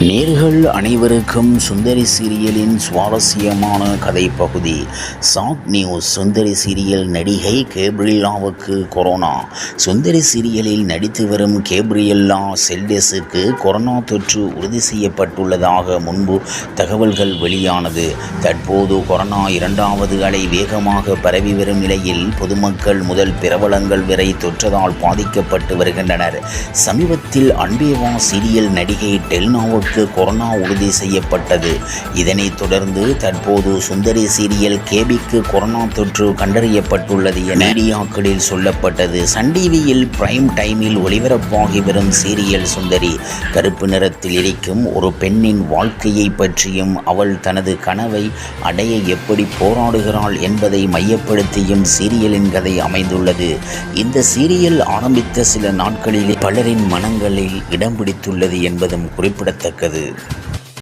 நேர்கள் அனைவருக்கும் சுந்தரி சீரியலின் சுவாரஸ்யமான கதை பகுதி சாக் நியூஸ். சுந்தரி சீரியல் நடிகை கேப்ரில்லாவுக்கு கொரோனா. சுந்தரி சீரியலில் நடித்து வரும் கேப்ரியல்லா செல்டெஸுக்கு கொரோனா தொற்று உறுதி செய்யப்பட்டுள்ளதாக முன்பு தகவல்கள் வெளியானது. தற்போது கொரோனா இரண்டாவது அலை வேகமாக பரவி வரும் நிலையில் பொதுமக்கள் முதல் பிரபலங்கள் வரை தொற்றதால் பாதிக்கப்பட்டு வருகின்றனர். சமீபத்தில் அன்பேவா சீரியல் நடிகை டெல்னாவுக்கு கொரோனா உறுதி செய்யப்பட்டது. இதனைத் தொடர்ந்து தற்போது சுந்தரி சீரியல் கேபிக்கு கொரோனா தொற்று கண்டறியப்பட்டுள்ளது என மீடியாக்களில் சொல்லப்பட்டது. சன் டிவியில் பிரைம் டைமில் ஒளிபரப்பாகி வரும் சீரியல் சுந்தரி கருப்பு நிறத்தில் இருக்கும் ஒரு பெண்ணின் வாழ்க்கையை பற்றியும் அவள் தனது கனவை அடைய எப்படி போராடுகிறாள் என்பதை மையப்படுத்தியும் சீரியலின் கதை அமைந்துள்ளது. இந்த சீரியல் ஆரம்பித்த சில நாட்களிலே பலரின் மனங்களில் இடம் பிடித்துள்ளது என்பதும் குறிப்பிடத்தக்கது